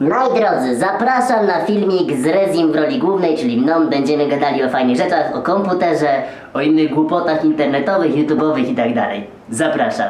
Moi drodzy, zapraszam na filmik z Rezim w roli głównej, czyli mną. Będziemy gadali o fajnych rzeczach, o komputerze, o innych głupotach internetowych, youtube'owych i tak dalej. Zapraszam.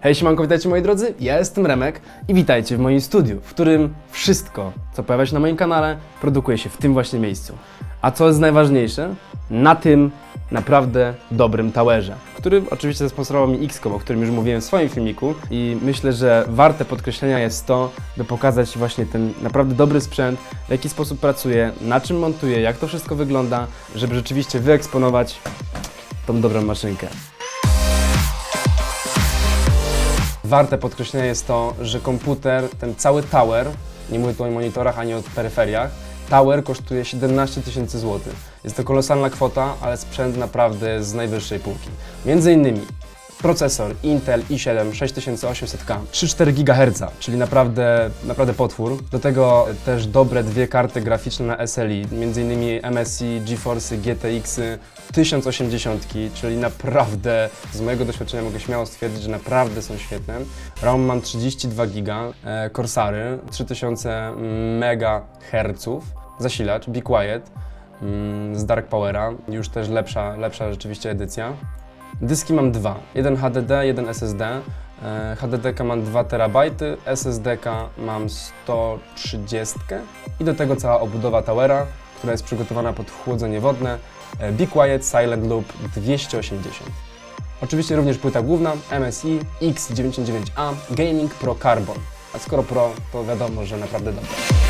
Hej, siemanko, witajcie moi drodzy, ja jestem Remek i witajcie w moim studiu, w którym wszystko, co pojawia się na moim kanale, produkuje się w tym właśnie miejscu. A co jest najważniejsze? Na tym naprawdę dobrym towerze, który oczywiście zasponsorował mi Xcom, o którym już mówiłem w swoim filmiku i myślę, że warte podkreślenia jest to, by pokazać właśnie ten naprawdę dobry sprzęt, w jaki sposób pracuje, na czym montuje, jak to wszystko wygląda, żeby rzeczywiście wyeksponować tą dobrą maszynkę. Warte podkreślenia jest to, że komputer, ten cały tower, nie mówię tutaj o monitorach ani o peryferiach, tower kosztuje 17 tysięcy złotych. Jest to kolosalna kwota, ale sprzęt naprawdę z najwyższej półki. Między innymi procesor Intel i7 6800K, 3-4 GHz, czyli naprawdę, naprawdę potwór. Do tego też dobre dwie karty graficzne na SLI, innymi MSI, GeForce, GTX, 1080, czyli naprawdę z mojego doświadczenia mogę śmiało stwierdzić, że naprawdę są świetne. RAM mam 32 GB, Corsary 3000 MHz, zasilacz Be Quiet mm, z Dark Powera, już też lepsza, lepsza rzeczywiście edycja. Dyski mam dwa. Jeden HDD, jeden SSD. E, HDD mam 2 TB, SSD mam 130 i do tego cała obudowa Towera, która jest przygotowana pod chłodzenie wodne. E, Be Quiet Silent Loop 280. Oczywiście również płyta główna MSI X99A Gaming Pro Carbon. A skoro Pro, to wiadomo, że naprawdę dobre.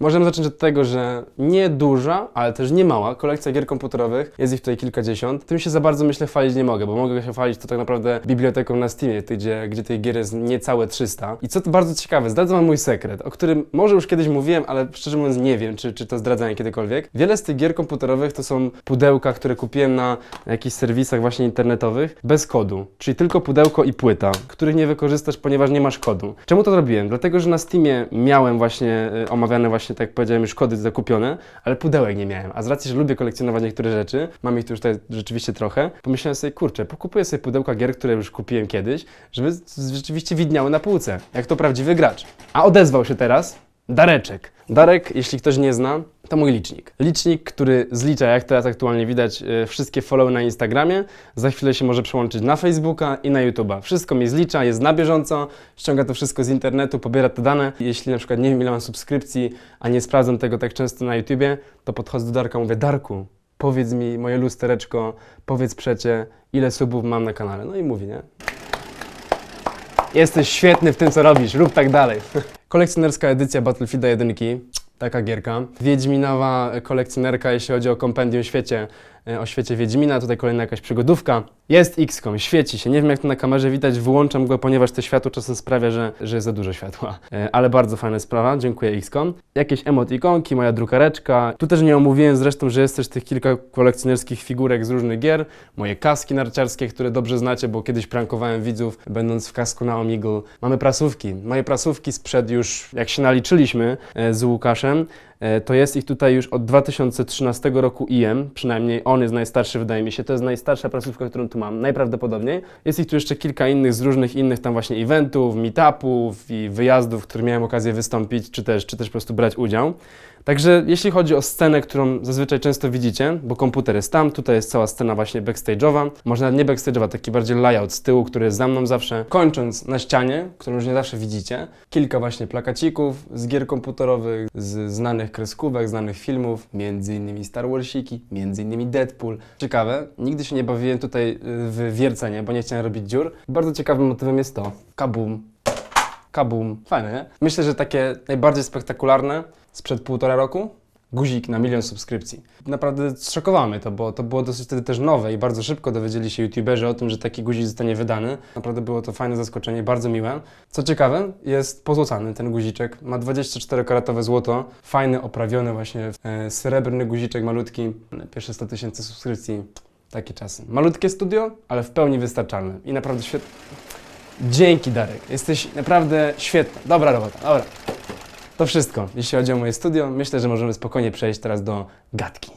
Możemy zacząć od tego, że nie duża, ale też nie mała kolekcja gier komputerowych. Jest ich tutaj kilkadziesiąt. Tym się za bardzo myślę chwalić nie mogę, bo mogę się chwalić to tak naprawdę biblioteką na Steamie, gdzie, gdzie tych gier jest niecałe 300. I co to bardzo ciekawe, zdradzę wam mój sekret, o którym może już kiedyś mówiłem, ale szczerze mówiąc nie wiem, czy, czy to zdradzałem kiedykolwiek. Wiele z tych gier komputerowych to są pudełka, które kupiłem na jakichś serwisach właśnie internetowych bez kodu, czyli tylko pudełko i płyta, których nie wykorzystasz, ponieważ nie masz kodu. Czemu to robiłem? Dlatego, że na Steamie miałem właśnie y, omawiane właśnie, tak jak powiedziałem, już kody zakupione, ale pudełek nie miałem. A z racji, że lubię kolekcjonować niektóre rzeczy, mam ich tu już tutaj rzeczywiście trochę, pomyślałem sobie, kurczę, pokupuję sobie pudełka gier, które już kupiłem kiedyś, żeby rzeczywiście widniały na półce, jak to prawdziwy gracz. A odezwał się teraz Dareczek. Darek, jeśli ktoś nie zna, to mój licznik. Licznik, który zlicza, jak teraz aktualnie widać, y, wszystkie follow na Instagramie. Za chwilę się może przełączyć na Facebooka i na YouTube'a. Wszystko mi zlicza, jest na bieżąco, ściąga to wszystko z internetu, pobiera te dane. Jeśli na przykład nie wiem, ile mam subskrypcji, a nie sprawdzam tego tak często na YouTubie, to podchodzę do Darka mówię, Darku, powiedz mi, moje lustereczko, powiedz przecie, ile subów mam na kanale. No i mówi, nie? Jesteś świetny w tym, co robisz, rób tak dalej. Kolekcjonerska edycja Battlefielda 1. Taka gierka. Wiedźminowa kolekcjonerka, jeśli chodzi o kompendium świecie, e, o świecie Wiedźmina. Tutaj kolejna jakaś przygodówka. Jest XCOM, świeci się. Nie wiem jak to na kamerze widać, wyłączam go, ponieważ to światło czasem sprawia, że, że jest za dużo światła. E, Ale bardzo fajna sprawa, dziękuję XCOM. Jakieś emotikonki, moja drukareczka. Tu też nie omówiłem zresztą, że jest też tych kilka kolekcjonerskich figurek z różnych gier. Moje kaski narciarskie, które dobrze znacie, bo kiedyś prankowałem widzów, będąc w kasku na Omegle. Mamy prasówki. Moje prasówki sprzed już, jak się naliczyliśmy e, z Łukaszem, e, to jest ich tutaj już od 2013 roku IM, przynajmniej on jest najstarszy, wydaje mi się. To jest najstarsza prasówka, którą tu mam, najprawdopodobniej. Jest ich tu jeszcze kilka innych z różnych innych tam właśnie eventów, meetupów i wyjazdów, w których miałem okazję wystąpić, czy też, czy też po prostu brać udział. Także jeśli chodzi o scenę, którą zazwyczaj często widzicie, bo komputer jest tam, tutaj jest cała scena właśnie backstage'owa, może nawet nie backstage'owa, taki bardziej layout z tyłu, który jest za mną zawsze. Kończąc na ścianie, którą już nie zawsze widzicie, kilka właśnie plakacików z gier komputerowych, z znanych kreskówek, znanych filmów, między innymi Star Warsiki, między innymi Deadpool. Ciekawe, nigdy się nie bawiłem tutaj y, w wiercenie, bo nie chciałem robić dziur. Bardzo ciekawym motywem jest to. Kabum, kabum. Fajne, nie? Myślę, że takie najbardziej spektakularne sprzed półtora roku guzik na milion subskrypcji. Naprawdę zszokowało mnie to, bo to było dosyć wtedy też nowe i bardzo szybko dowiedzieli się youtuberzy o tym, że taki guzik zostanie wydany. Naprawdę było to fajne zaskoczenie, bardzo miłe. Co ciekawe, jest pozłocany ten guziczek. Ma 24-karatowe złoto, fajny, oprawiony właśnie e, srebrny guziczek malutki. Pierwsze 100 tysięcy subskrypcji, takie czasy. Malutkie studio, ale w pełni wystarczalne i naprawdę świetne. Dzięki Darek, jesteś naprawdę świetny. Dobra robota, dobra. To wszystko, jeśli chodzi o moje studio. Myślę, że możemy spokojnie przejść teraz do gadki.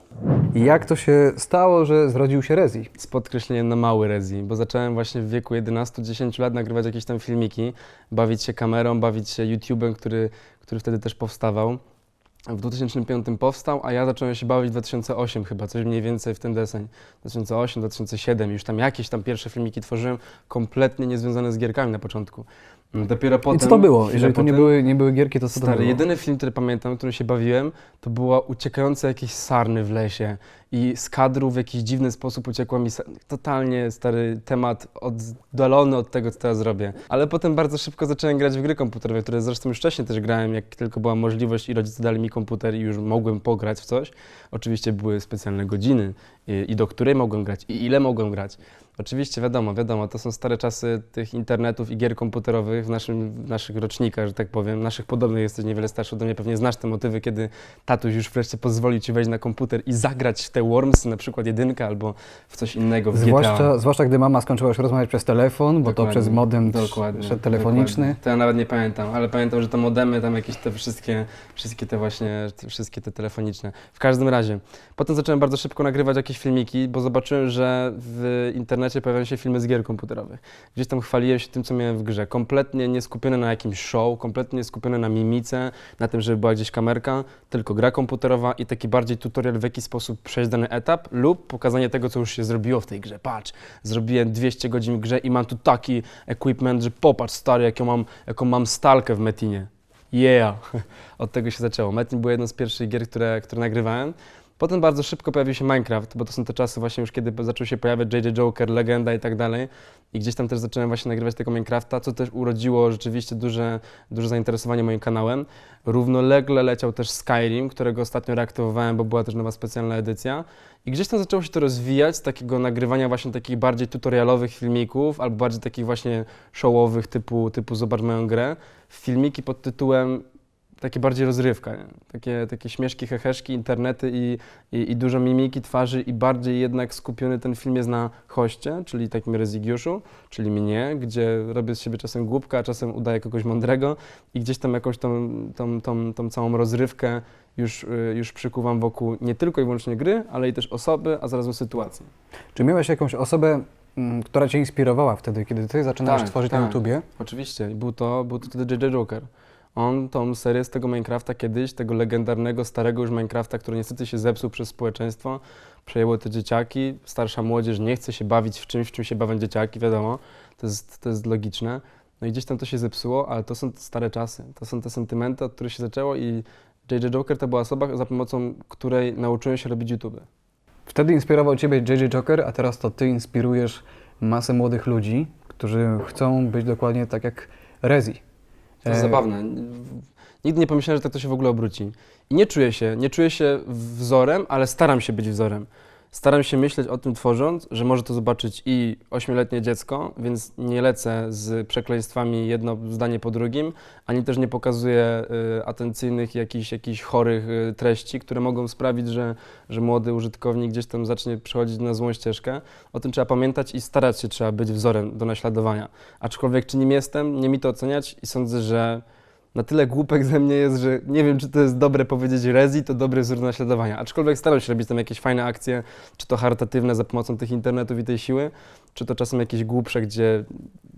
Jak to się stało, że zrodził się Rezi? z podkreśleniem na mały Rezi, bo zacząłem właśnie w wieku 11-10 lat nagrywać jakieś tam filmiki, bawić się kamerą, bawić się YouTube'em, który, który wtedy też powstawał. W 2005 powstał, a ja zacząłem się bawić w 2008 chyba, coś mniej więcej w ten deseń. 2008, 2007, już tam jakieś tam pierwsze filmiki tworzyłem, kompletnie niezwiązane z gierkami na początku. Dopiero potem... I co to było? Jeżeli to nie były, nie były gierki, to co to Stary, było? jedyny film, który pamiętam, którym się bawiłem, to była uciekające jakieś sarny w lesie i z kadru w jakiś dziwny sposób uciekła mi sa- totalnie stary temat oddalony od tego, co teraz robię. Ale potem bardzo szybko zacząłem grać w gry komputerowe, które zresztą już wcześniej też grałem, jak tylko była możliwość i rodzice dali mi komputer i już mogłem pograć w coś. Oczywiście były specjalne godziny i, i do której mogłem grać i ile mogłem grać. Oczywiście, wiadomo, wiadomo, to są stare czasy tych internetów i gier komputerowych w, naszym, w naszych rocznikach, że tak powiem. Naszych podobnych jesteś niewiele starszy ode mnie, pewnie znasz te motywy, kiedy tatuś już wreszcie pozwoli ci wejść na komputer i zagrać w te Wormsy, na przykład jedynkę albo w coś innego, w. Zwłaszcza, zwłaszcza gdy mama skończyła już rozmawiać przez telefon, bo to Dokładnie, przez modem dokładnie, telefoniczny. Dokładnie. To ja nawet nie pamiętam, ale pamiętam, że to modemy, tam jakieś te wszystkie, wszystkie te właśnie, te, wszystkie te telefoniczne. W każdym razie, potem zacząłem bardzo szybko nagrywać jakieś filmiki, bo zobaczyłem, że w internecie pojawiają się filmy z gier komputerowych. Gdzieś tam chwaliłem się tym, co miałem w grze. Kompletnie nie skupiony na jakimś show, kompletnie nie skupiony na mimice, na tym, żeby była gdzieś kamerka, tylko gra komputerowa i taki bardziej tutorial, w jaki sposób przejść dany etap lub pokazanie tego, co już się zrobiło w tej grze. Patrz, zrobiłem 200 godzin w grze i mam tu taki equipment, że popatrz stary, jaką mam, jaką mam stalkę w Metinie. Yeah! Od tego się zaczęło. Metin był jedną z pierwszych gier, które, które nagrywałem. Potem bardzo szybko pojawił się Minecraft, bo to są te czasy właśnie już, kiedy zaczął się pojawiać JJ Joker, Legenda i tak dalej. I gdzieś tam też zacząłem właśnie nagrywać tego Minecrafta, co też urodziło rzeczywiście duże, duże zainteresowanie moim kanałem. Równolegle leciał też Skyrim, którego ostatnio reaktywowałem, bo była też nowa specjalna edycja. I gdzieś tam zaczęło się to rozwijać z takiego nagrywania właśnie takich bardziej tutorialowych filmików, albo bardziej takich właśnie showowych typu, typu Zobacz moją grę, filmiki pod tytułem takie bardziej rozrywka, nie? Takie, takie śmieszki, heheszki, internety i, i, i dużo mimiki twarzy i bardziej jednak skupiony ten film jest na hoście, czyli takim Rezigiuszu, czyli mnie, gdzie robię z siebie czasem głupka, a czasem udaję kogoś mądrego i gdzieś tam jakąś tą, tą, tą, tą całą rozrywkę już, y, już przykuwam wokół nie tylko i wyłącznie gry, ale i też osoby, a zarazem sytuacji. Czy miałeś jakąś osobę, mm, która cię inspirowała wtedy, kiedy ty zaczynałeś Tak, tworzyć tak. na YouTubie? Oczywiście. Był to, był to wtedy JJ Joker. On tą serię z tego Minecrafta kiedyś, tego legendarnego, starego już Minecrafta, który niestety się zepsuł przez społeczeństwo, przejęło te dzieciaki, starsza młodzież nie chce się bawić w czymś, w czym się bawią dzieciaki, wiadomo, to jest, to jest logiczne. No i gdzieś tam to się zepsuło, ale to są stare czasy, to są te sentymenty, od których się zaczęło i JJ Joker to była osoba, za pomocą której nauczyłem się robić YouTube. Wtedy inspirował ciebie JJ Joker, a teraz to ty inspirujesz masę młodych ludzi, którzy chcą być dokładnie tak jak Rezi. To jest E, zabawne. Nigdy nie pomyślałem, że tak to się w ogóle obróci. I nie czuję się, nie czuję się wzorem, ale staram się być wzorem. Staram się myśleć o tym tworząc, że może to zobaczyć i ośmioletnie dziecko, więc nie lecę z przekleństwami jedno zdanie po drugim, ani też nie pokazuję y, atencyjnych jakichś, jakichś chorych y, treści, które mogą sprawić, że, że młody użytkownik gdzieś tam zacznie przechodzić na złą ścieżkę. O tym trzeba pamiętać i starać się trzeba być wzorem do naśladowania. Aczkolwiek czy nim jestem, nie mi to oceniać i sądzę, że na tyle głupek ze mnie jest, że nie wiem, czy to jest dobre powiedzieć Rezi, to dobry wzór do naśladowania. Aczkolwiek staram się robić tam jakieś fajne akcje, czy to charytatywne za pomocą tych internetów i tej siły, czy to czasem jakieś głupsze, gdzie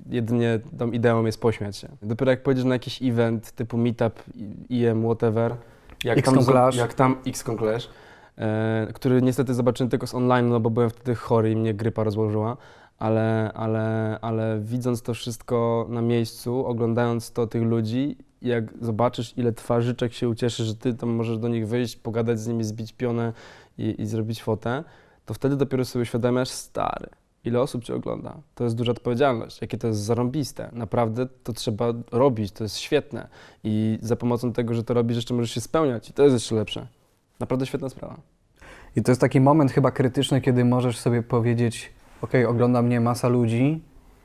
jedynie tą ideą jest pośmiać się. Dopiero jak pojedziesz na jakiś event typu meetup, IM, whatever, jak XCOM tam, Clash. jak tam XCOM Clash, e, który niestety zobaczyłem tylko z online, no bo byłem wtedy chory i mnie grypa rozłożyła, ale, ale, ale widząc to wszystko na miejscu, oglądając to tych ludzi, jak zobaczysz, ile twarzyczek się ucieszy, że ty tam możesz do nich wyjść, pogadać z nimi, zbić pionę i, i zrobić fotę, to wtedy dopiero sobie uświadamiasz, stary, ile osób cię ogląda. To jest duża odpowiedzialność, jakie to jest zarąbiste. Naprawdę to trzeba robić, to jest świetne. I za pomocą tego, że to robisz, jeszcze możesz się spełniać i to jest jeszcze lepsze. Naprawdę świetna sprawa. I to jest taki moment chyba krytyczny, kiedy możesz sobie powiedzieć, ok, ogląda mnie masa ludzi,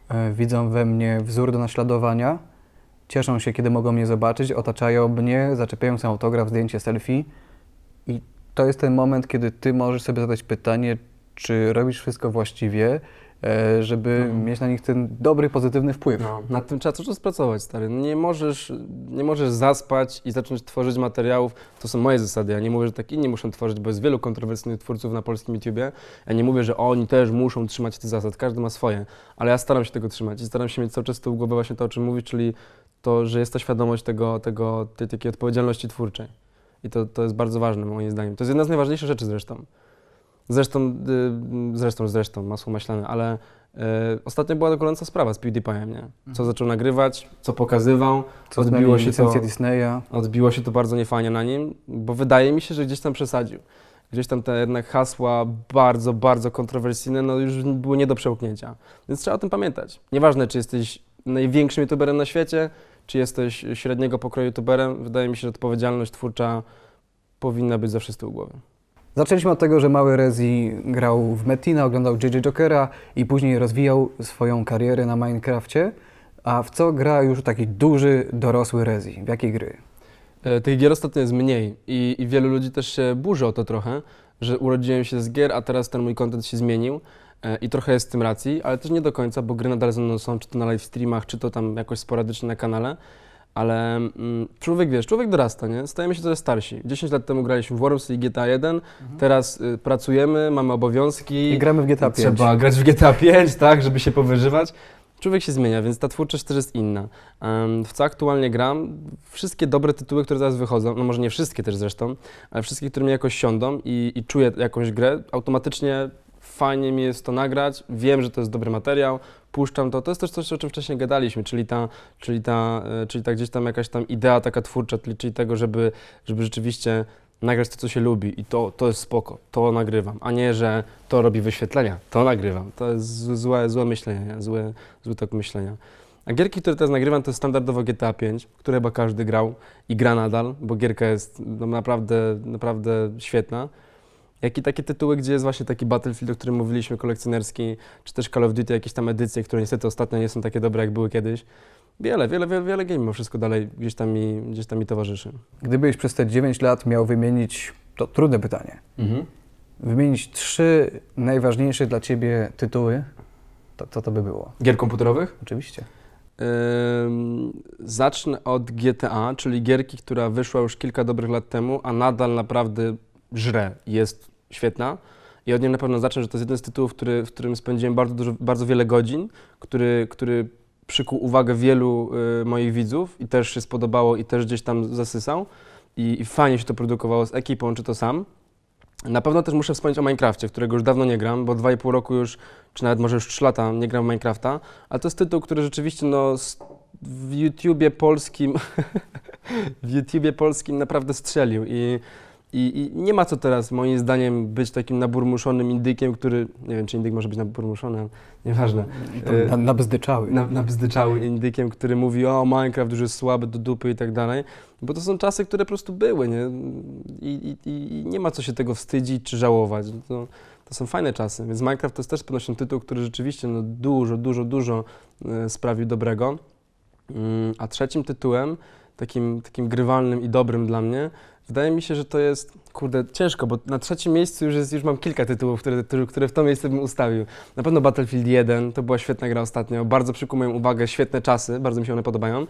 e, widzą we mnie wzór do naśladowania, cieszą się, kiedy mogą mnie zobaczyć, otaczają mnie, zaczepiają sobie autograf, zdjęcie, selfie. I to jest ten moment, kiedy ty możesz sobie zadać pytanie, czy robisz wszystko właściwie, e, żeby mieć na nich ten dobry, pozytywny wpływ. No, nad tym trzeba cały czas pracować, stary. No Nie możesz, nie możesz zaspać i zacząć tworzyć materiałów. To są moje zasady. Ja nie mówię, że tak inni muszą tworzyć, bo jest wielu kontrowersyjnych twórców na polskim YouTubie. Ja nie mówię, że oni też muszą trzymać tych zasad. Każdy ma swoje. Ale ja staram się tego trzymać i staram się mieć cały czas tyłu głowy właśnie to, o czym mówisz, czyli to, że jest ta świadomość tego, tego, tej takiej odpowiedzialności twórczej. I to, to jest bardzo ważne moim zdaniem. To jest jedna z najważniejszych rzeczy zresztą. Zresztą, y, zresztą, zresztą, masło maślane, ale y, ostatnio była gorąca sprawa z PewDiePie'em, nie? Co zaczął nagrywać, co pokazywał, Co odbiło się, to, Disneya. odbiło się to bardzo niefajnie na nim, bo wydaje mi się, że gdzieś tam przesadził. Gdzieś tam te jednak hasła bardzo, bardzo kontrowersyjne, no już były nie do przełknięcia. Więc trzeba o tym pamiętać. Nieważne, czy jesteś największym youtuberem na świecie, czy jesteś średniego pokroju youtuberem, wydaje mi się, że odpowiedzialność twórcza powinna być zawsze z tyłu głowy. Zaczęliśmy od tego, że mały Rezi grał w Metina, oglądał JJ Jokera i później rozwijał swoją karierę na Minecrafcie. A w co gra już taki duży, dorosły Rezi? W jakie gry? E, Tych gier ostatnio jest mniej i, i wielu ludzi też się burzy o to trochę, że urodziłem się z gier, a teraz ten mój content się zmienił e, i trochę jest z tym racji, ale też nie do końca, bo gry nadal ze mną są, czy to na live streamach, czy to tam jakoś sporadycznie na kanale, ale mm, człowiek, wiesz, człowiek dorasta, nie? Stajemy się coraz starsi. 10 lat temu graliśmy w Worms i GTA 1, teraz y, pracujemy, mamy obowiązki. I gramy w GTA 5. Trzeba grać w GTA 5, tak, żeby się powyżywać. Człowiek się zmienia, więc ta twórczość też jest inna. Em, w co aktualnie gram? Wszystkie dobre tytuły, które teraz wychodzą, no może nie wszystkie też zresztą, ale wszystkie, które mi jakoś siądą i, i czuję jakąś grę, automatycznie fajnie mi jest to nagrać, wiem, że to jest dobry materiał, puszczam to. To jest też coś, o czym wcześniej gadaliśmy, czyli ta, czyli ta, e, czyli ta gdzieś tam jakaś tam idea taka twórcza, czyli, tego, żeby, żeby rzeczywiście nagrać to, co się lubi i to, to jest spoko, to nagrywam, a nie, że to robi wyświetlenia, to nagrywam. To jest złe, złe myślenie, nie? zły, zły tok myślenia. A gierki, które teraz nagrywam, to standardowo GTA 5, które chyba każdy grał i gra nadal, bo gierka jest no, naprawdę, naprawdę świetna. Jak i takie tytuły, gdzie jest właśnie taki Battlefield, o którym mówiliśmy, kolekcjonerski, czy też Call of Duty, jakieś tam edycje, które niestety ostatnio nie są takie dobre, jak były kiedyś. Wiele, wiele, wiele, wiele gier mimo wszystko dalej gdzieś tam mi, gdzieś tam mi towarzyszy. Gdybyś przez te 9 lat miał wymienić, to trudne pytanie, wymienić trzy najważniejsze dla Ciebie tytuły, to co to by było? Gier komputerowych? Oczywiście. Ym, zacznę od GTA, czyli gierki, która wyszła już kilka dobrych lat temu, a nadal naprawdę żre, jest świetna. I od niej na pewno zacznę, że to jest jeden z tytułów, który, w którym spędziłem bardzo, dużo, bardzo wiele godzin, który, który przykuł uwagę wielu y, moich widzów i też się spodobało i też gdzieś tam zasysał. I, I fajnie się to produkowało z ekipą, czy to sam. Na pewno też muszę wspomnieć o Minecrafcie, którego już dawno nie gram, bo 2,5 roku już, czy nawet może już 3 lata nie gram w Minecrafta, ale to jest tytuł, który rzeczywiście no, w YouTubie polskim w YouTubie polskim naprawdę strzelił i, i, i nie ma co teraz moim zdaniem być takim naburmuszonym indykiem, który, nie wiem czy indyk może być naburmuszony, ale nieważne, E, na, nabzdyczały. na, nabzdyczały indykiem, który mówi o Minecraft już jest słaby do dupy i tak dalej, bo to są czasy, które po prostu były, nie? I, i, i nie ma co się tego wstydzić czy żałować. To, to są fajne czasy, więc Minecraft to jest też z pewnością tytuł, który rzeczywiście no, dużo, dużo, dużo e, sprawił dobrego. Mm, A trzecim tytułem, takim, takim grywalnym i dobrym dla mnie, wydaje mi się, że to jest, kurde, ciężko, bo na trzecim miejscu już, jest, już mam kilka tytułów, które, które- w to miejsce bym ustawił. Na pewno Battlefield 1, to była świetna gra ostatnio, bardzo przykuł moją uwagę, świetne czasy, bardzo mi się one podobają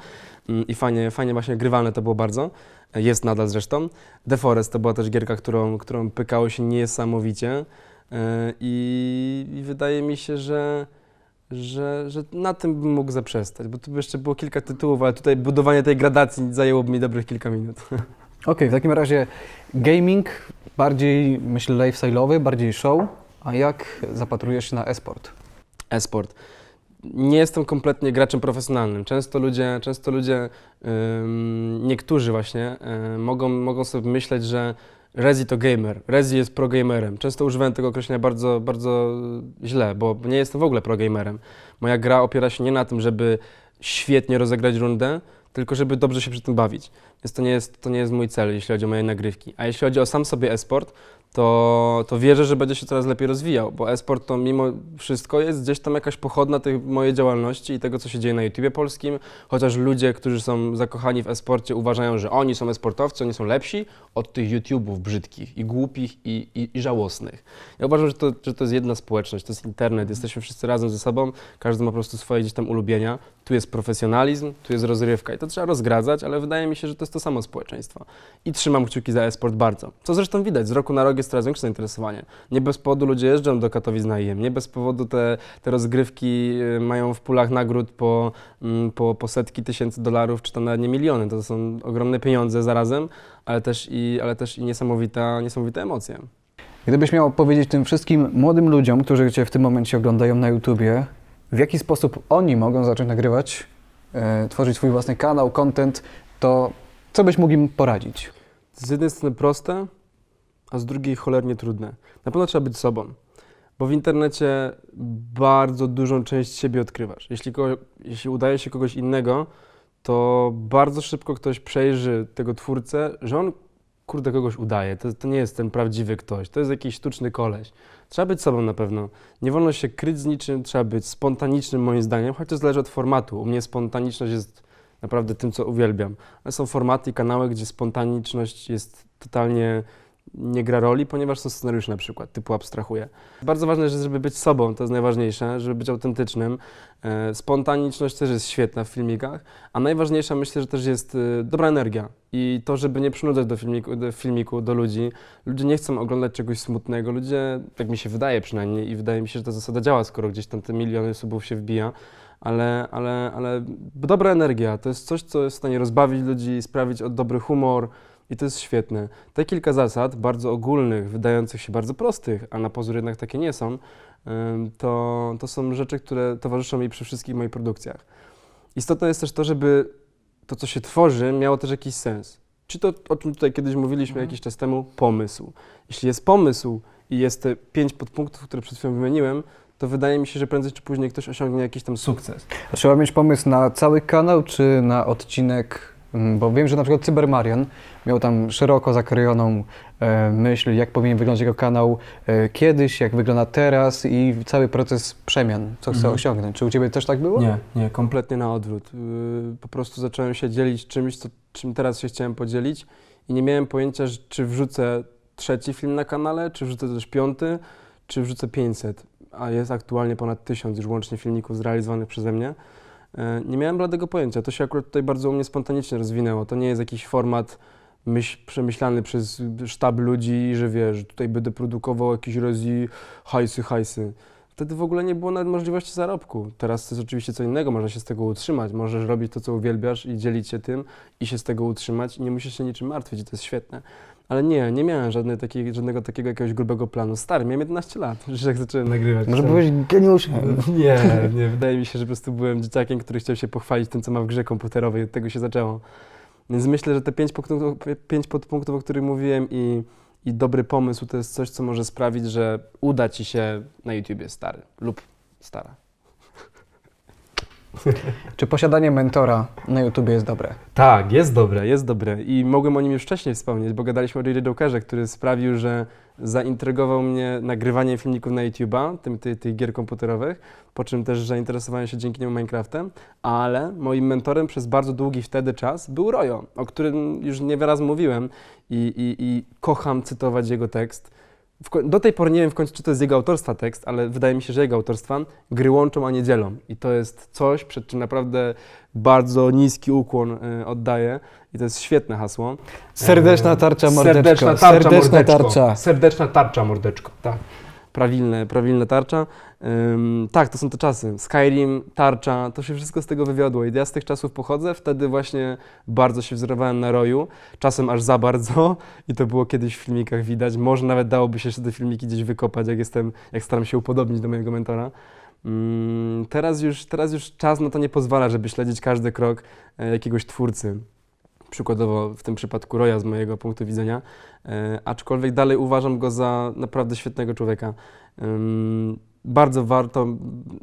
Mm, i fajnie, fajnie właśnie grywalne to było bardzo, jest nadal zresztą. The Forest to była też gierka, którą, którą pykało się niesamowicie E, i, i wydaje mi się, że że, że na tym bym mógł zaprzestać, bo tu by jeszcze było kilka tytułów, ale tutaj budowanie tej gradacji zajęłoby mi dobrych kilka minut. Okej, w takim razie gaming bardziej, myślę, lifestyle'owy, bardziej show, a jak zapatrujesz się na e-sport? E-sport. Nie jestem kompletnie graczem profesjonalnym. Często ludzie, często ludzie ym, niektórzy właśnie y, mogą, mogą sobie myśleć, że Rezi to gamer, Rezi jest pro-gamerem. Często używałem tego określenia bardzo, bardzo źle, bo nie jestem w ogóle pro-gamerem. Moja gra opiera się nie na tym, żeby świetnie rozegrać rundę, tylko żeby dobrze się przy tym bawić. Więc to nie jest, to nie jest mój cel, jeśli chodzi o moje nagrywki. A jeśli chodzi o sam sobie e-sport, to, to wierzę, że będzie się coraz lepiej rozwijał, bo e-sport to mimo wszystko jest gdzieś tam jakaś pochodna tej mojej działalności i tego, co się dzieje na YouTubie polskim, chociaż ludzie, którzy są zakochani w e-sporcie uważają, że oni są e-sportowcy, oni są lepsi od tych YouTubów brzydkich i głupich i, i, i żałosnych. Ja uważam, że to, że to jest jedna społeczność, to jest internet, jesteśmy wszyscy razem ze sobą, każdy ma po prostu swoje gdzieś tam ulubienia, tu jest profesjonalizm, tu jest rozrywka i to trzeba rozgradzać, ale wydaje mi się, że to jest to samo społeczeństwo. I trzymam kciuki za e-sport bardzo. Co zresztą widać, z roku na rok jest coraz większe zainteresowanie. Nie bez powodu ludzie jeżdżą do Katowic na IEM, nie bez powodu te, te rozgrywki y, mają w pulach nagród po, mm, po, po setki tysięcy dolarów, czy tam nawet nie miliony. To są ogromne pieniądze zarazem, ale też i, ale też i niesamowita, niesamowite emocje. Gdybyś miał powiedzieć tym wszystkim młodym ludziom, którzy Cię w tym momencie oglądają na YouTubie, w jaki sposób oni mogą zacząć nagrywać, e, tworzyć swój własny kanał, content, to co byś mógł im poradzić? z jednej strony proste, a z drugiej cholernie trudne. Na pewno trzeba być sobą, bo w internecie bardzo dużą część siebie odkrywasz. Jeśli, ko- jeśli udaje się kogoś innego, to bardzo szybko ktoś przejrzy tego twórcę, że on kurde kogoś udaje. To, to nie jest ten prawdziwy ktoś, to jest jakiś sztuczny koleś. Trzeba być sobą na pewno. Nie wolno się kryć z niczym, trzeba być spontanicznym moim zdaniem, choć to zależy od formatu. U mnie spontaniczność jest naprawdę tym, co uwielbiam. Ale są formaty i kanały, gdzie spontaniczność jest totalnie nie gra roli, ponieważ są scenariusze na przykład, typu abstrahuję. Bardzo ważne jest, żeby być sobą, to jest najważniejsze, żeby być autentycznym. E, Spontaniczność też jest świetna w filmikach, a najważniejsza myślę, że też jest e, dobra energia i to, żeby nie przynudzać do filmiku, do filmiku, do ludzi. Ludzie nie chcą oglądać czegoś smutnego, ludzie, tak mi się wydaje przynajmniej i wydaje mi się, że ta zasada działa, skoro gdzieś tam te miliony subów się wbija, ale, ale, ale dobra energia to jest coś, co jest w stanie rozbawić ludzi, sprawić od dobry humor i to jest świetne. Te kilka zasad, bardzo ogólnych, wydających się bardzo prostych, a na pozór jednak takie nie są, to, to są rzeczy, które towarzyszą mi przy wszystkich moich produkcjach. Istotne jest też to, żeby to, co się tworzy, miało też jakiś sens. Czy to, o czym tutaj kiedyś mówiliśmy jakiś czas temu, pomysł. Jeśli jest pomysł i jest te pięć podpunktów, które przed chwilą wymieniłem, to wydaje mi się, że prędzej czy później ktoś osiągnie jakiś tam sukces. Trzeba mieć pomysł na cały kanał, czy na odcinek, bo wiem, że na przykład Cybermarian miał tam szeroko zakrojoną e, myśl, jak powinien wyglądać jego kanał e, kiedyś, jak wygląda teraz i cały proces przemian, co chce Mhm. osiągnąć. Czy u Ciebie też tak było? Nie, nie, kompletnie na odwrót. Yy, Po prostu zacząłem się dzielić czymś, co, czym teraz się chciałem podzielić i nie miałem pojęcia, czy wrzucę trzeci film na kanale, czy wrzucę też piąty, czy wrzucę 500, a jest aktualnie ponad 1000 już łącznie filmików zrealizowanych przeze mnie. Yy, Nie miałem bladego pojęcia. To się akurat tutaj bardzo u mnie spontanicznie rozwinęło. To nie jest jakiś format myśl, przemyślany przez sztab ludzi, że wiesz, tutaj będę produkował jakieś rezi, hajsy, hajsy. Wtedy w ogóle nie było nawet możliwości zarobku. Teraz to jest oczywiście co innego, można się z tego utrzymać. Możesz robić to, co uwielbiasz i dzielić się tym i się z tego utrzymać i nie musisz się niczym martwić to jest świetne. Ale nie, nie miałem żadnej takiej, żadnego takiego jakiegoś grubego planu. Stary, miałem 11 lat, że jak zacząłem nagrywać. Może byłeś geniuszem. nie, nie, wydaje mi się, że po prostu byłem dzieciakiem, który chciał się pochwalić tym, co ma w grze komputerowej, od tego się zaczęło. Więc myślę, że te pięć, punktów, pięć podpunktów, o których mówiłem i, i dobry pomysł, to jest coś, co może sprawić, że uda ci się na YouTubie stary lub stara. Czy posiadanie mentora na YouTubie jest dobre? Tak, jest dobre, jest dobre i mogłem o nim już wcześniej wspomnieć, bo gadaliśmy o J.J. Jokerze, który sprawił, że zaintrygował mnie nagrywaniem filmików na YouTube'a, tym, tych, tych gier komputerowych, po czym też zainteresowałem się dzięki niemu Minecraftem, ale moim mentorem przez bardzo długi wtedy czas był Rojo, o którym już niewiele razy mówiłem i, i, i kocham cytować jego tekst. Do tej pory nie wiem w końcu, czy to jest jego autorstwa tekst, ale wydaje mi się, że jego autorstwa gry łączą, a nie dzielą. I to jest coś, przed czym naprawdę bardzo niski ukłon y, oddaję. I to jest świetne hasło. Serdeczna tarcza, mordeczko. Serdeczna tarcza, Serdeczna mordeczko. tarcza. Serdeczna tarcza, mordeczko. Tak. Prawilne, prawilne tarcza. Ym, tak, to są te czasy. Skyrim, tarcza, to się wszystko z tego wywiodło. I ja z tych czasów pochodzę. Wtedy właśnie bardzo się wzorowałem na roju. Czasem aż za bardzo. I to było kiedyś w filmikach widać. Może nawet dałoby się jeszcze te filmiki gdzieś wykopać, jak jestem, jak staram się upodobnić do mojego mentora. Mm, Teraz już, teraz już czas na to nie pozwala, żeby śledzić każdy krok e, jakiegoś twórcy. Przykładowo w tym przypadku Roya z mojego punktu widzenia, e, aczkolwiek dalej uważam go za naprawdę świetnego człowieka. Bardzo warto,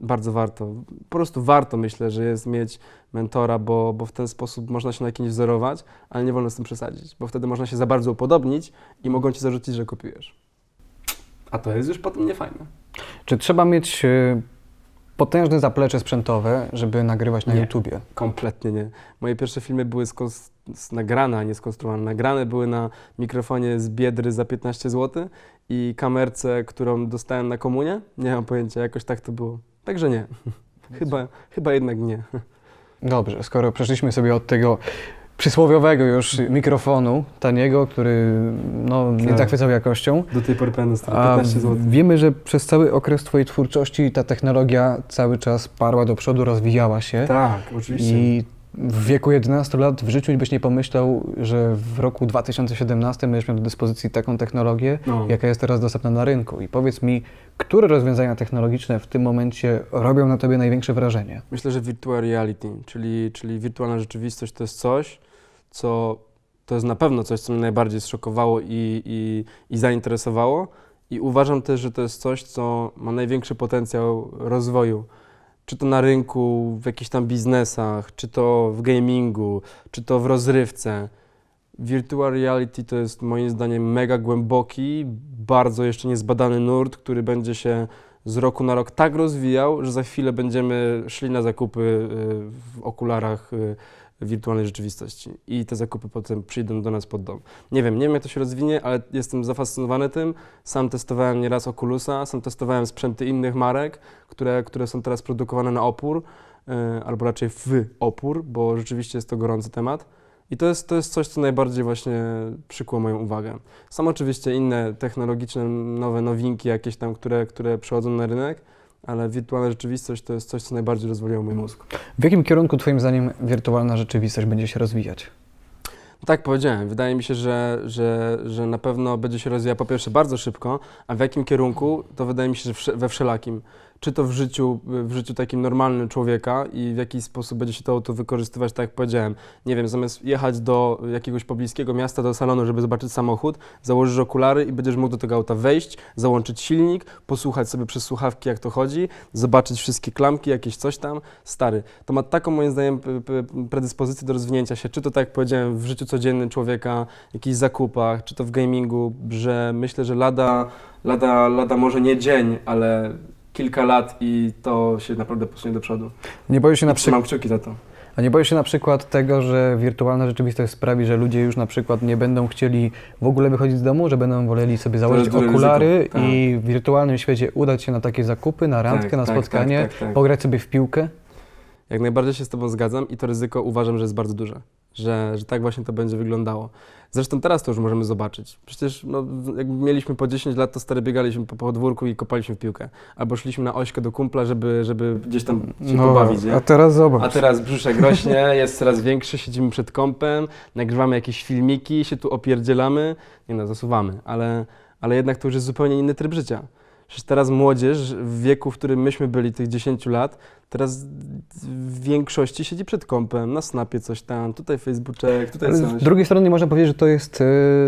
bardzo warto, po prostu warto myślę, że jest mieć mentora, bo, bo w ten sposób można się na kimś wzorować, ale nie wolno z tym przesadzić, bo wtedy można się za bardzo upodobnić i mogą ci zarzucić, że kopiujesz. A to jest już potem niefajne. Czy trzeba mieć e, potężne zaplecze sprzętowe, żeby nagrywać na Nie. YouTubie? Kompletnie nie. Moje pierwsze filmy były skos- s- nagrane, a nie skonstruowane. Nagrane były na mikrofonie z Biedry za 15 zł i kamerce, którą dostałem na komunie. Nie mam pojęcia, jakoś tak to było. Także nie. Chyba, chyba jednak nie. Dobrze, skoro przeszliśmy sobie od tego przysłowiowego już mikrofonu taniego, który no, nie Tak. zachwycał jakością, Do tej pory pamiętam stary, a 15 zł. wiemy, że przez cały okres Twojej twórczości ta technologia cały czas parła do przodu, rozwijała się Tak, oczywiście. i w wieku 11 lat w życiu byś nie pomyślał, że w roku 2017 będziesz miał do dyspozycji taką technologię, No. jaka jest teraz dostępna na rynku. I powiedz mi, które rozwiązania technologiczne w tym momencie robią na Tobie największe wrażenie? Myślę, że virtual reality, czyli, czyli wirtualna rzeczywistość to jest coś, co to jest na pewno coś, co mnie najbardziej zszokowało i, i, i zainteresowało. I uważam też, że to jest coś, co ma największy potencjał rozwoju. Czy to na rynku, w jakichś tam biznesach, czy to w gamingu, czy to w rozrywce. Virtual reality to jest moim zdaniem mega głęboki, bardzo jeszcze niezbadany nurt, który będzie się z roku na rok tak rozwijał, że za chwilę będziemy szli na zakupy y, w okularach y, wirtualnej rzeczywistości i te zakupy potem przyjdą do nas pod dom. Nie wiem, nie wiem jak to się rozwinie, ale jestem zafascynowany tym. Sam testowałem nieraz Oculusa, sam testowałem sprzęty innych marek, które, które są teraz produkowane na opór, y, albo raczej w opór, bo rzeczywiście jest to gorący temat. I to jest, to jest coś, co najbardziej właśnie przykuło moją uwagę. Są oczywiście inne technologiczne, nowe nowinki jakieś tam, które, które przychodzą na rynek, ale wirtualna rzeczywistość to jest coś, co najbardziej rozwaliło mój mózg. W jakim kierunku Twoim zdaniem wirtualna rzeczywistość będzie się rozwijać? Tak powiedziałem. Wydaje mi się, że, że, że na pewno będzie się rozwijała po pierwsze bardzo szybko, a w jakim kierunku, to wydaje mi się, że we wszelakim. Czy to w życiu, w życiu takim normalnym człowieka i w jaki sposób będzie się to auto wykorzystywać, tak jak powiedziałem. Nie wiem, zamiast jechać do jakiegoś pobliskiego miasta, do salonu, żeby zobaczyć samochód, założysz okulary i będziesz mógł do tego auta wejść, załączyć silnik, posłuchać sobie przez słuchawki, jak to chodzi, zobaczyć wszystkie klamki, jakieś coś tam. Stary, to ma taką moim zdaniem predyspozycję do rozwinięcia się, czy to tak jak powiedziałem, w życiu codziennym człowieka, jakichś zakupach, czy to w gamingu, że myślę, że lada, lada, lada może nie dzień, ale kilka lat i to się naprawdę posunie do przodu. Nie boisz się na przykład Trzymam kciuki za to. A nie boisz się na przykład tego, że wirtualna rzeczywistość sprawi, że ludzie już na przykład nie będą chcieli w ogóle wychodzić z domu, że będą woleli sobie założyć okulary tak. i w wirtualnym świecie udać się na takie zakupy, na randkę, Tak, na tak, spotkanie, tak, tak, tak. pograć sobie w piłkę? Jak najbardziej się z Tobą zgadzam i to ryzyko uważam, że jest bardzo duże, że, że tak właśnie to będzie wyglądało. Zresztą teraz to już możemy zobaczyć. Przecież no, jak mieliśmy po 10 lat, to stary biegaliśmy po podwórku i kopaliśmy w piłkę. Albo szliśmy na ośkę do kumpla, żeby, żeby gdzieś tam się pobawić. Nie? No, a teraz zobacz. A teraz brzuszek rośnie, jest coraz większy, siedzimy przed kąpem, nagrywamy jakieś filmiki, się tu opierdzielamy. Nie no, zasuwamy, ale, ale jednak to już jest zupełnie inny tryb życia. Przecież teraz młodzież w wieku, w którym myśmy byli, tych 10 lat, teraz w większości siedzi przed kąpem, na snapie coś tam, tutaj Facebooczek, tutaj coś. z drugiej strony można powiedzieć, że to jest e,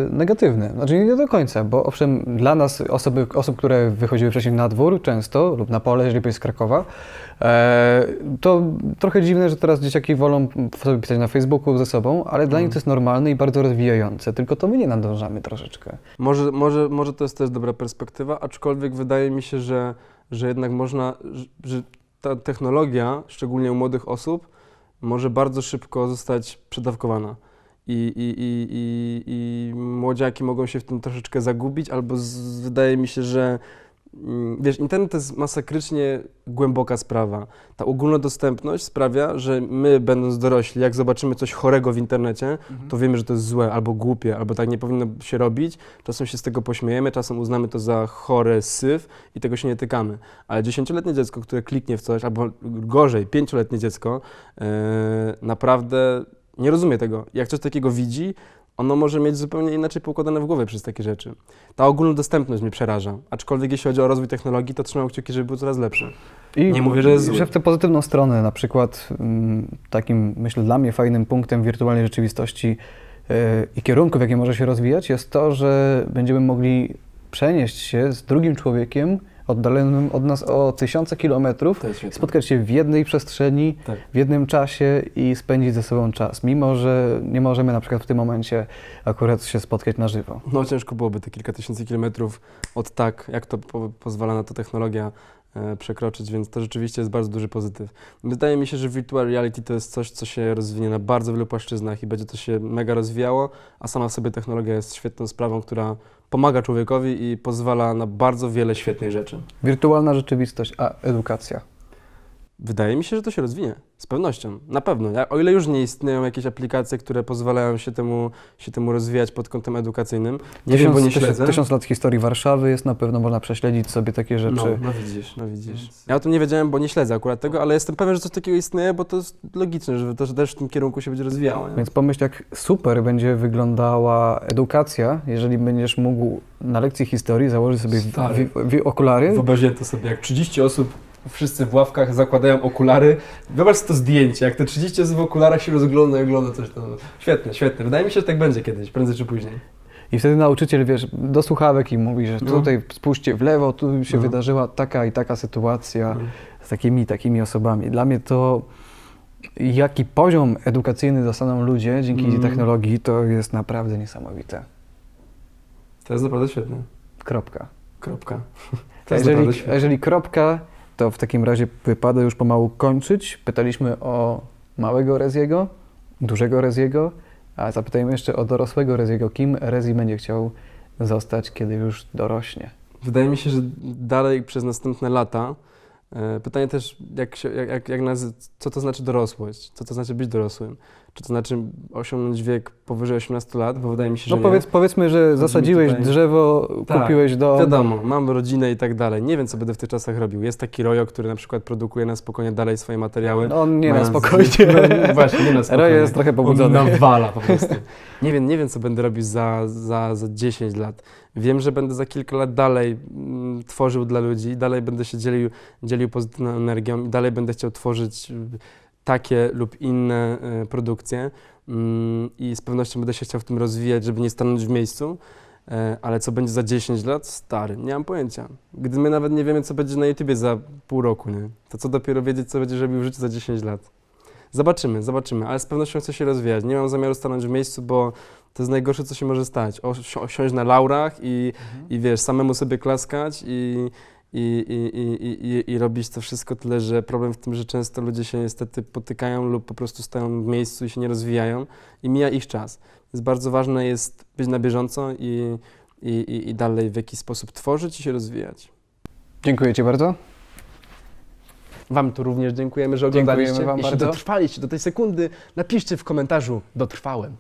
negatywne. Znaczy nie do końca, bo owszem, dla nas, osoby, osób, które wychodziły wcześniej na dwór często lub na pole, jeżeli jest z Krakowa, e, to trochę dziwne, że teraz dzieciaki wolą sobie pisać na Facebooku ze sobą, ale dla nich to jest normalne i bardzo rozwijające, tylko to my nie nadążamy troszeczkę. Może, może, może to jest też dobra perspektywa, aczkolwiek wydaje mi się, że, że jednak można, że ta technologia, szczególnie u młodych osób, może bardzo szybko zostać przedawkowana. I, i, i, i, I młodziaki mogą się w tym troszeczkę zagubić, albo z, wydaje mi się, że wiesz, internet to jest masakrycznie głęboka sprawa. Ta ogólnodostępność sprawia, że my, będąc dorośli, jak zobaczymy coś chorego w internecie, to wiemy, że to jest złe, albo głupie, albo tak nie powinno się robić. Czasem się z tego pośmiejemy, czasem uznamy to za chore syf i tego się nie tykamy. Ale dziesięcioletnie dziecko, które kliknie w coś, albo gorzej, pięcioletnie dziecko, yy, naprawdę nie rozumie tego. Jak coś takiego widzi, ono może mieć zupełnie inaczej poukładane w głowie przez takie rzeczy. Ta ogólnodostępność mnie przeraża. Aczkolwiek jeśli chodzi o rozwój technologii, to trzymam kciuki, żeby był coraz lepszy. I Nie mówię, że jest zły. W tę pozytywną stronę, na przykład mm, takim, myślę, dla mnie fajnym punktem wirtualnej rzeczywistości yy, i kierunku, w jakim może się rozwijać, jest to, że będziemy mogli przenieść się z drugim człowiekiem oddalonym od nas o tysiące kilometrów, spotkać się w jednej przestrzeni, Tak. w jednym czasie i spędzić ze sobą czas, mimo że nie możemy na przykład w tym momencie akurat się spotkać na żywo. No ciężko byłoby te kilka tysięcy kilometrów od tak, jak to po, pozwala na to technologia e, przekroczyć, więc to rzeczywiście jest bardzo duży pozytyw. Wydaje mi się, że virtual reality to jest coś, co się rozwinie na bardzo wielu płaszczyznach i będzie to się mega rozwijało, a sama w sobie technologia jest świetną sprawą, która pomaga człowiekowi i pozwala na bardzo wiele świetnych rzeczy. Wirtualna rzeczywistość, a edukacja. Wydaje mi się, że to się rozwinie. Z pewnością. Na pewno. O ile już nie istnieją jakieś aplikacje, które pozwalają się temu, się temu rozwijać pod kątem edukacyjnym. Nie wiem, bo nie tysiąc, śledzę. tysiąc lat historii Warszawy jest, na pewno można prześledzić sobie takie rzeczy. No, no widzisz, no widzisz. Ja o tym nie wiedziałem, bo nie śledzę akurat tego, ale jestem pewien, że coś takiego istnieje, bo to jest logiczne, że to że też w tym kierunku się będzie rozwijało. Nie? Więc pomyśl, jak super będzie wyglądała edukacja, jeżeli będziesz mógł na lekcji historii założyć sobie Stary. wi- wi- okulary. Wyobraziłem to sobie, jak 30 osób, wszyscy w ławkach zakładają okulary. Wyobraź sobie to zdjęcie, jak te 30 osób w okularach się rozgląda i ogląda coś tam. Świetne, świetne. Wydaje mi się, że tak będzie kiedyś, prędzej czy później. I wtedy nauczyciel, wiesz, do słuchawek i mówi, że No. tutaj spójrzcie w lewo, tu się No. wydarzyła taka i taka sytuacja No. z takimi i takimi osobami. Dla mnie to, jaki poziom edukacyjny dostaną ludzie dzięki Mm. technologii, to jest naprawdę niesamowite. To jest naprawdę świetne. Kropka. Kropka. To jest jeżeli, jeżeli kropka, to w takim razie wypada już pomału kończyć. Pytaliśmy o małego Reziego, dużego Reziego, a zapytajmy jeszcze o dorosłego Reziego. Kim Rezi będzie chciał zostać, kiedy już dorośnie? Wydaje mi się, że dalej przez następne lata. E, Pytanie też, jak się, jak, jak, jak co to znaczy dorosłość? Co to znaczy być dorosłym? Czy to znaczy osiągnąć wiek powyżej 18 lat? Bo wydaje mi się, że No powiedz, powiedzmy, że zasadziłeś tutaj- drzewo, Tak, kupiłeś dom. Wiadomo, mam rodzinę i tak dalej. Nie wiem, co będę w tych czasach robił. Jest taki Rojo, który na przykład produkuje na spokojnie dalej swoje materiały. No, nie na spokojnie. No, właśnie, nie na spokojnie. Rojo jest trochę pobudzony. On nawala po prostu. Nie wiem, nie wiem, co będę robił za, za, za 10 lat. Wiem, że będę za kilka lat dalej mm, tworzył dla ludzi, dalej będę się dzielił, dzielił pozytywną energią i dalej będę chciał tworzyć y, takie lub inne y, produkcje Mm, i z pewnością będę się chciał w tym rozwijać, żeby nie stanąć w miejscu. E, Ale co będzie za 10 lat? Stary, nie mam pojęcia. Gdy my nawet nie wiemy, co będzie na YouTubie za pół roku, nie? To co dopiero wiedzieć, co będziesz robił w życiu za 10 lat. Zobaczymy, zobaczymy, ale z pewnością chcę się rozwijać. Nie mam zamiaru stanąć w miejscu, bo to jest najgorsze, co się może stać. Osiąść na laurach i, i wiesz, samemu sobie klaskać i, i, i, i, i, i, robić to wszystko tyle, że problem w tym, że często ludzie się niestety potykają lub po prostu stoją w miejscu i się nie rozwijają i mija ich czas. Więc bardzo ważne jest być na bieżąco i, i, i, dalej w jakiś sposób tworzyć i się rozwijać. Dziękuję Ci bardzo. Wam tu również dziękujemy, że Dziękujemy oglądaliście. wam Jeśli bardzo. dotrwaliście do tej sekundy, napiszcie w komentarzu dotrwałem.